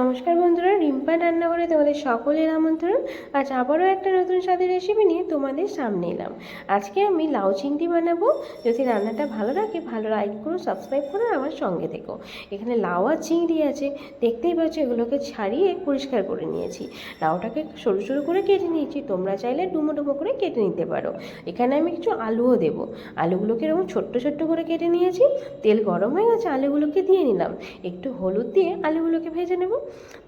নমস্কার বন্ধুরা, রিম্পা রান্নাঘরে তোমাদের সকলের আমন্ত্রণ। আজ আবারও একটা নতুন স্বাদের রেসিপি নিয়ে তোমাদের সামনে এলাম। আজকে আমি লাউ চিংড়ি বানাবো। যদি রান্নাটা ভালো লাগে, ভালো লাইক করো সাবস্ক্রাইব করো আমার সঙ্গে থেকো। এখানে লাউ আর চিংড়ি আছে। দেখতেই পাচ্ছ, এগুলোকে ছাড়িয়ে পরিষ্কার করে নিয়েছি। লাউটাকে সরু সরু করে কেটে নিয়েছি। তোমরা চাইলে ডুমো ডুমো করে কেটে নিতে পারো। এখানে আমি কিছু আলুও দেবো। আলুগুলোকে এরকম ছোট্ট ছোট্ট করে কেটে নিয়েছি। তেল গরম হয়ে গেছে, আলুগুলোকে দিয়ে নিলাম। একটু হলুদ দিয়ে আলুগুলোকে ভেজে নেব।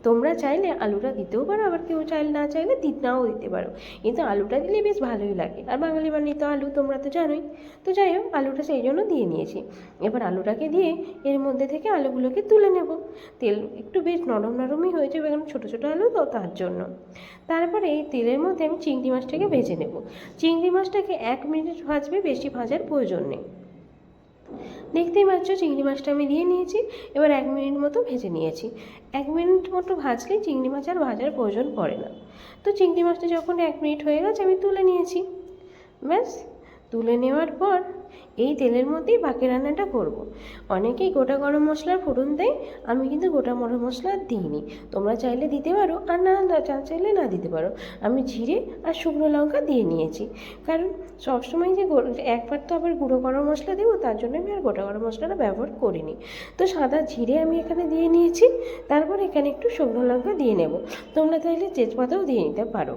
তোমরা চাইলে আলুটা দিতেও পারো, আবার কেউ চাইলে না চাইলে নাও দিতে পারো। কিন্তু আলুটা দিলে বেশ ভালোই লাগে। আর বাঙালি বানিয়ে তো আলু তোমরা তো জানোই। তো যাই হোক, আলুটা সেই জন্য দিয়ে নিয়েছি। এবার আলুটাকে দিয়ে এর মধ্যে থেকে আলুগুলোকে তুলে নেব। তেল একটু বেশ নরম নরমই হয়ে যাবে কারণ ছোটো ছোটো আলু তো তার জন্য। তারপরে এই তেলের মধ্যে আমি চিংড়ি মাছটাকে ভেজে নেব। চিংড়ি মাছটাকে এক মিনিট ভাজবে, বেশি ভাজার প্রয়োজন নেই। দেখতেই পাচ্ছ চিংড়ি মাছটা আমি দিয়ে নিয়েছি। এবার এক মিনিট মতো ভেজে নিয়েছি। এক মিনিট মতো ভাজলেই চিংড়ি মাছ আর ভাজার প্রয়োজন পড়ে না। তো চিংড়ি মাছটা যখন এক মিনিট হয়ে গেছে, আমি তুলে নিয়েছি। ব্যাস। তুলে নেওয়ার পর এই তেলের মধ্যেই বাকি রান্নাটা করব। অনেকেই গোটা গরম মশলার ফোড়ন দেয়, আমি কিন্তু গোটা গরম মশলা দিইনি। তোমরা চাইলে দিতে পারো আর না চাইলে না দিতে পারো। আমি জিরে আর শুকনো লঙ্কা দিয়ে নিয়েছি। কারণ সবসময় যে একবার তো আবার গুঁড়ো গরম মশলা দেবো, তার জন্য আমি আর গোটা গরম মশলাটা ব্যবহার করিনি। তো সাদা জিরে আমি এখানে দিয়ে নিয়েছি, তারপর এখানে একটু শুকনো লঙ্কা দিয়ে নেব। তোমরা চাইলে তেজপাতাও দিয়ে নিতে পারো।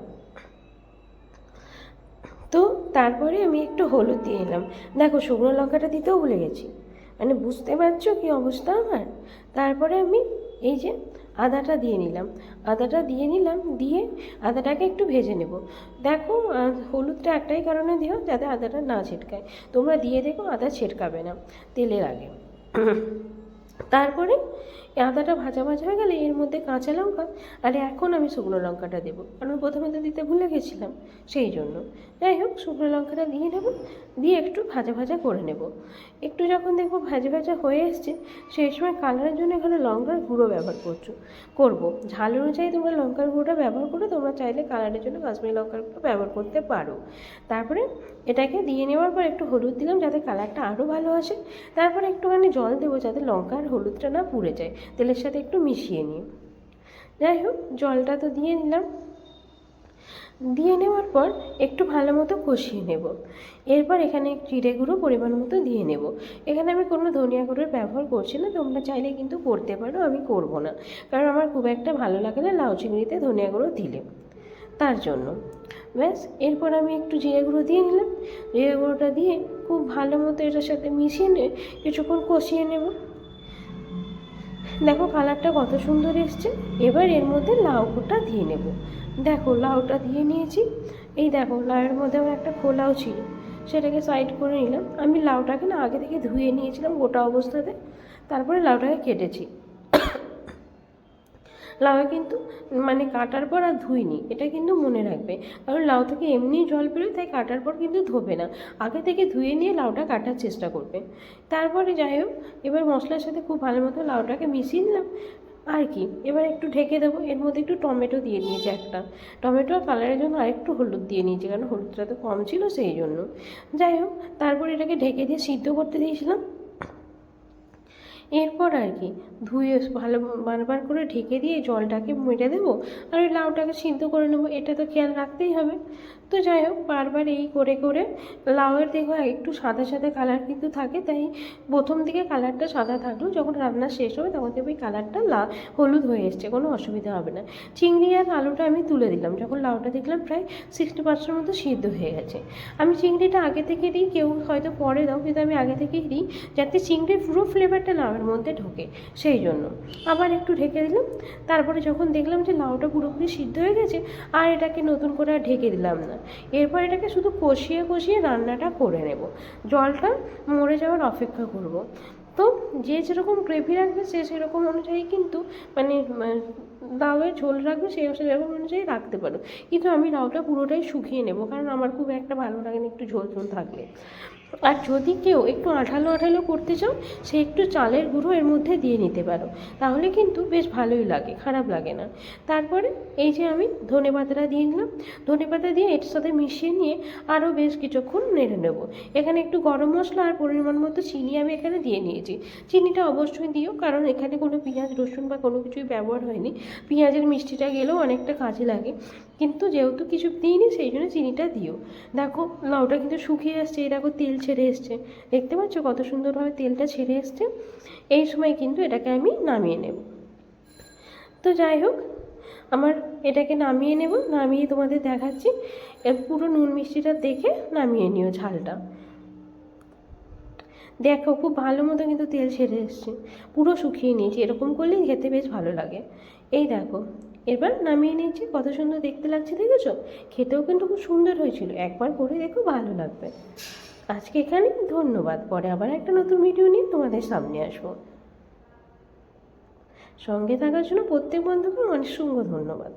তো তারপরে আমি একটু হলুদ দিয়ে এলাম দেখো, শুকনো লঙ্কাটা দিতেও ভুলে গেছি। মানে বুঝতে পারছ কি অবস্থা আমার? তারপরে আমি এই যে আদাটা দিয়ে নিলাম। আদাটা দিয়ে নিলাম, দিয়ে আদাটাকে একটু ভেজে নেব। দেখো হলুদটা একটাই কারণে দিও যাতে আদাটা না ছিটকায়। তোমরা দিয়ে দেখো আদা ছিটকাবে না, তেলের আগে। তারপরে আদাটা ভাজা ভাজা হয়ে গেলে এর মধ্যে কাঁচা লঙ্কা আর এখন আমি শুকনো লঙ্কাটা দেবো। কারণ প্রথমে তো দিতে ভুলে গেছিলাম, সেই জন্য। যাই হোক, শুকনো লঙ্কাটা দিয়ে নেব, দিয়ে একটু ভাজা ভাজা করে নেব। একটু যখন দেখব ভাজা ভাজা হয়ে এসছে, সেই সময় কালারের জন্য এখানে লঙ্কার গুঁড়ো ব্যবহার করছ, করব। ঝাল অনুযায়ী তোমরা লঙ্কার গুঁড়োটা ব্যবহার করো, তোমরা চাইলে কালারের জন্য কাশ্মীরি লঙ্কার গুঁড়ো ব্যবহার করতে পারো। তারপরে এটাকে দিয়ে নেওয়ার পর একটু হলুদ দিলাম যাতে কালারটা আরও ভালো আসে। তারপরে একটুখানি জল দেবো যাতে লঙ্কা আর হলুদটা না পুড়ে যায়। তেলের সাথে একটু মিশিয়ে নিই। যাই হোক, জলটা তো দিয়ে নিলাম। দিয়ে নেওয়ার পর একটু ভালো মতো কষিয়ে নেব। এরপর এখানে জিরে গুঁড়ো পরিমাণ মতো দিয়ে নেব। এখানে আমি কোনো ধনিয়া গুঁড়োর ব্যবহার করছি না, তোমরা চাইলে কিন্তু করতে পারো, আমি করব না। কারণ আমার খুব একটা ভালো লাগে না লাউ চিংড়িতে ধনিয়া গুঁড়ো দিলে। তার জন্য। ব্যাস, এরপর আমি একটু জিরে গুঁড়ো দিয়ে নিলাম। জিরে গুঁড়োটা দিয়ে খুব ভালো মতো এটার সাথে মিশিয়ে নিয়ে কিছুক্ষণ কষিয়ে নেব। দেখো কালারটা কত সুন্দর এসছে। এবার এর মধ্যে লাউটা দিয়ে নেব। দেখো, লাউটা দিয়ে নিয়েছি। এই দেখো, লাউয়ের মধ্যে আমার একটা খোলাও ছিল। সেটাকে সাইড করে নিলাম। আমি লাউটাকে না আগে থেকে ধুয়ে নিয়েছিলাম গোটা অবস্থাতে। তারপরে লাউটাকে কেটেছি। লাউয়ে কিন্তু মানে কাটার পর আর ধুইনি, এটা কিন্তু মনে রাখবে। কারণ লাউ থেকে এমনি জল বেরোয়, তাই কাটার পর কিন্তু ধোবে না। আগে থেকে ধুয়ে নিয়ে লাউটা কাটার চেষ্টা করবে। তারপরে যাই হোক, এবার মশলার সাথে খুব ভালো মতো লাউটাকে মিশিয়ে নিলাম। আর কি, এবার একটু ঢেকে দেবো। এর মধ্যে একটু টমেটো দিয়ে নিয়েছি একটা। টমেটো কালারের জন্য আরেকটু হলুদ দিয়ে নিয়েছি, কারণ হলুদটা তো কম ছিল সেই জন্য। যাই হোক, তারপর এটাকে ঢেকে দিয়ে সিদ্ধ করতে দিয়েছিলাম। এরপর আর কি ধুয়ে ভালো বারবার করে ঢেকে দিয়ে জলটাকে মেটে দেবো আর ওই লাউটাকে সিদ্ধ করে নেব, এটা তো খেয়াল রাখতেই হবে। তো যাই হোক, বারবার এই করে করে লাউয়ের দেখো একটু সাদা সাদা কালার কিন্তু থাকে, তাই প্রথম দিকে কালারটা সাদা থাকলেও যখন রান্না শেষ হবে তখন দেখবে কালারটা লা হলুদ হয়ে এসছে, কোনো অসুবিধা হবে না। চিংড়ি আর আলুটা আমি তুলে দিলাম, যখন লাউটা দেখলাম প্রায় সিক্সটি পার্সেন্ট মতো সিদ্ধ হয়ে গেছে। আমি চিংড়িটা আগে থেকে দিই, কেউ হয়তো পরে দাও, কিন্তু আমি আগে থেকেই দিই, যাতে চিংড়ির পুরো ফ্লেভারটা লাউয়ের মধ্যে ঢোকে, সেই জন্য। আবার একটু ঢেকে দিলাম, তারপরে যখন দেখলাম যে লাউটা পুরোপুরি সিদ্ধ হয়ে গেছে, আর এটাকে নতুন করে আর ঢেকে দিলাম না। এরপর এটাকে শুধু কষিয়ে কষিয়ে রান্নাটা করে নেব। জলটা মরে যাওয়ার অপেক্ষা করব। তো যে যেরকম গ্রেভি রাখবে সে সেরকম অনুযায়ী কিন্তু মানে লাউয়ের ঝোল রাখবে, সেই সেরকম অনুযায়ী রাখতে পারো। কিন্তু আমি লাউটা পুরোটাই শুকিয়ে নেব, কারণ আমার খুব একটা ভালো লাগে না একটু ঝোল ঝোল থাকলে। আর যদি কেউ একটু আঠালো আঠালো করতে চাও, সে একটু চালের গুঁড়ো এর মধ্যে দিয়ে নিতে পারো। তাহলে কিন্তু বেশ ভালোই লাগে, খারাপ লাগে না। তারপরে এই যে আমি ধনে পাতাটা দিয়ে নিলাম। ধনে পাতা দিয়ে এর সাথে মিশিয়ে নিয়ে আরও বেশ কিছুক্ষণ নেড়ে নেব। এখানে একটু গরম মশলা আর পরিমাণ মতো চিনি আমি এখানে দিয়ে নিয়েছি। চিনিটা অবশ্যই দিও, কারণ এখানে কোনো পেঁয়াজ, রসুন বা কোনো কিছুই ব্যবহার হয়নি। পেঁয়াজের মিষ্টিটা গেলেও অনেকটা কাজে লাগে। কিন্তু যেহেতু কিছু দিইনি, সেই জন্য চিনিটা দিও। দেখো, লাউটা কিন্তু শুকিয়ে আসছে, এই দেখো তেল ছেড়ে এসছে। দেখতে পাচ্ছ কত সুন্দরভাবে তেলটা ছেড়ে এসছে? এই সময় কিন্তু এটাকে আমি নামিয়ে নেব। তো যাই হোক, আমার এটাকে নামিয়ে নেব, নামিয়ে তোমাদের দেখাচ্ছি। পুরো নুন মিষ্টিটা দেখে নামিয়ে নিও ঝালটা। দেখো, খুব ভালো মতো কিন্তু তেল ছেড়ে এসছে। পুরো শুকিয়ে নিয়েছি। এরকম করলেই খেতে বেশ ভালো লাগে। এই দেখো, এবার নামিয়ে নিয়েছি। কত সুন্দর দেখতে লাগছে, দেখেছ? খেতেও কিন্তু খুব সুন্দর হয়েছিল। একবার করে দেখো, ভালো লাগবে। আজকে এখানে ধন্যবাদ। পরে আবার একটা নতুন ভিডিও নিয়ে তোমাদের সামনে আসব। সঙ্গে থাকার জন্য প্রত্যেক বন্ধুকে অনেক সঙ্গ ধন্যবাদ।